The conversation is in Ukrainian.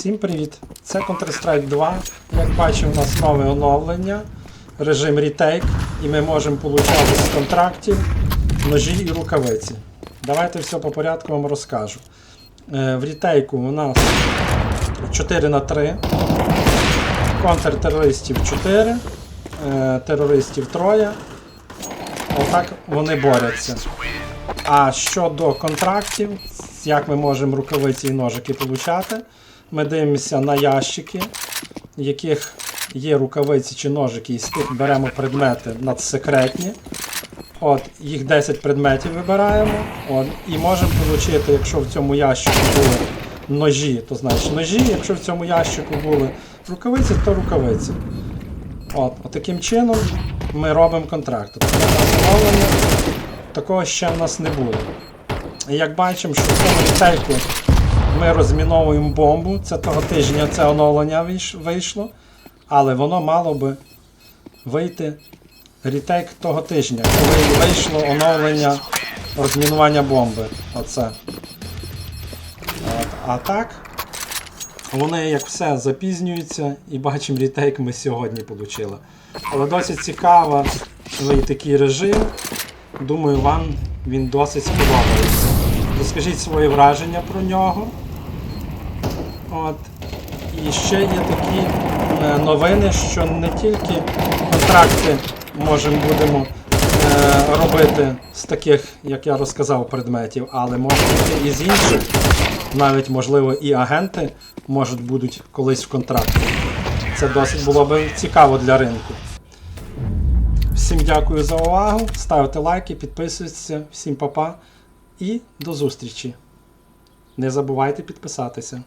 Всім привіт! Це Counter-Strike 2. Як бачимо, у нас нове оновлення, режим ретейк, і ми можемо отримати з контрактів ножі і рукавиці. Давайте все по порядку вам розкажу. Е, В ретейку у нас 4 на 3 контртерористів 4, е, терористів 3. Отак вони борються. А щодо контрактів, як ми можемо рукавиці і ножики получати, ми дивимося на ящики, в яких є рукавиці чи ножики, і з тих беремо предмети надсекретні. От, їх 10 предметів вибираємо. От, і можемо отримати, якщо в цьому ящику були ножі, то значить ножі, якщо в цьому ящику були рукавиці, то рукавиці. От, от таким чином ми робимо контракт. Оновлення. Такого ще в нас не було. І як бачимо, що в цьому літейку ми розміновуємо бомбу. Це того тижня це оновлення вийшло. Але воно мало би вийти ретейк того тижня, коли вийшло оновлення розмінування бомби. Оце. От. А так, вони як все запізнюються і бачимо ретейк ми сьогодні отримали. Але досить цікавий такий режим. Думаю, вам він досить сподобається. Розкажіть свої враження про нього. От. І ще є такі е, новини, що не тільки контракти можемо будемо е, робити з таких, як я розказав, предметів, але може бути і з інших. Навіть, можливо, і агенти можуть будуть колись в контракті. Це досить було би цікаво для ринку. Всім дякую за увагу. Ставте лайки, підписуйтесь. Всім па-па і до зустрічі. Не забувайте підписатися.